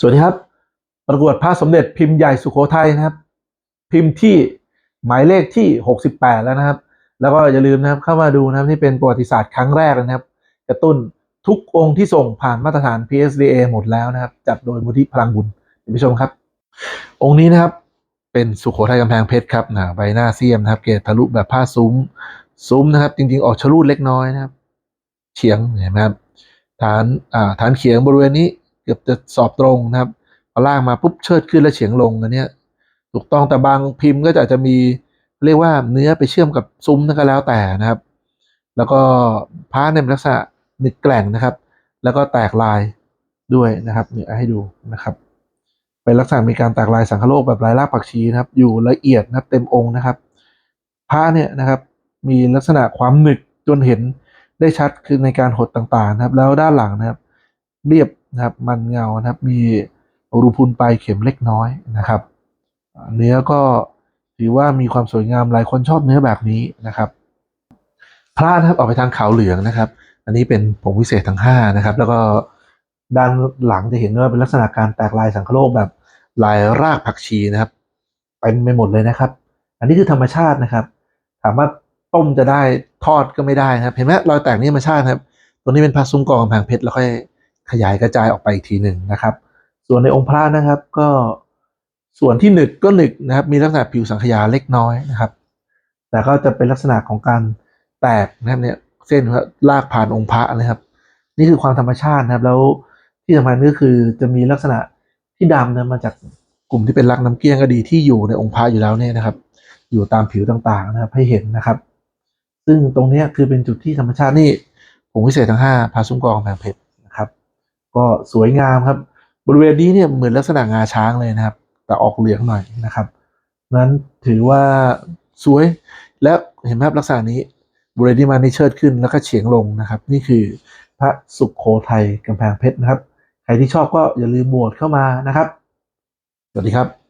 สวัสดีครับ ประกวดพระสมเด็จพิมพ์ใหญ่สุโขทัยนะครับ พิมพ์ที่หมายเลขที่ 68 แล้วนะครับ แล้วก็อย่าลืมนะครับเข้ามาดูนะครับนี่เป็นประวัติศาสตร์ครั้งแรกนะครับ กระตุ้นทุกองค์ที่ส่งผ่านมาตรฐาน PSDA หมดแล้วนะครับ จัดโดยมูลที่พลังบุญคุณผู้ชมครับ องค์นี้นะครับเป็นสุโขทัยกำแพงเพชรครับนะใบหน้าเสียมนะครับ เกรดทะลุแบบผ้าซุ้ม ซุ้มนะครับ จริง ๆ ออกชะลูดเล็กน้อยนะครับ เฉียงเห็นไหมครับฐานอ่าฐานเขียงบริเวณนี้ เกือบจะสอบตรงนะครับพอล่างมาปุ๊บเชิดขึ้นแล้วเฉียงลงอันนี้ถูกต้องแต่บางพิมพ์ก็จะอาจจะมีเรียกว่าเนื้อไปเชื่อมกับซุ้มนั่นก็แล้วแต่นะครับ แล้วก็ผ้าในลักษณะหนึกแกล่งนะครับ แล้วก็แตกลายด้วยนะครับเนี่ยให้ดูนะครับเป็นลักษณะมีการแตกลายสังคโลกแบบลายรากผักชีนะครับ อยู่ละเอียดนะครับเต็มองค์นะครับผ้าเนี่ยนะครับ มีลักษณะความหนึกจนเห็นได้ชัดคือในการหดต่างๆนะครับ แล้วด้านหลังนะครับ เรียบ นะครับมันเงานะครับมีรูพุนปลายเข็มเล็กน้อยนะครับ เนื้อก็ถือว่ามีความสวยงามหลายคนชอบเนื้อแบบนี้นะครับ พระนะครับออกไปทางขาวเหลืองนะครับ อันนี้เป็นผงวิเศษทั้งห้านะครับ แล้วก็ด้านหลังจะเห็นว่าเป็นลักษณะการแตกลายสังคโลกแบบลายรากผักชีนะครับเป็นไปหมดเลยนะครับ อันนี้คือธรรมชาตินะครับ ถามว่าต้มจะได้ทอดก็ไม่ได้นะครับ เห็นไหมรอยแตกนี่ธรรมชาติครับ ตัวนี้เป็นพระซุ้มกองกำแพงเพชรแล้วค่อย ยายกระจายออกไปอีกทีหนึ่งนะครับ ส่วนในองค์พระนะครับ ก็ส่วนที่หนึกก็หนึกนะครับ มีลักษณะผิวสังขยาเล็กน้อยนะครับ แต่ก็จะเป็นลักษณะของการแตกนะครับเนี่ยเส้นลากผ่านองค์พระนะครับ นี่คือความธรรมชาตินะครับ แล้วที่สำคัญก็คือจะมีลักษณะที่ดำนะมาจากกลุ่มที่เป็นรักน้ำเกลี้ยงก็ดีที่อยู่ในองค์พระอยู่แล้วเนี่ยนะครับ อยู่ตามผิวต่างๆนะครับ ให้เห็นนะครับ ซึ่งตรงนี้คือเป็นจุดที่ธรรมชาตินี่ผงวิเศษทั้งห้าพาซุ้มกองแพงเพชร ก็สวยงามครับ บริเวณนี้เนี่ยเหมือนลักษณะงาช้างเลยนะครับ แต่ออกเหลืองหน่อยนะครับนั้นถือว่าสวยและเห็นไหมครับลักษณะนี้บริเวณที่มันนี่เชิดขึ้นแล้วก็เฉียงลงนะครับ นี่คือพระสุขโขทัยกำแพงเพชรนะครับ ใครที่ชอบก็อย่าลืมโหวตเข้ามานะครับ สวัสดีครับ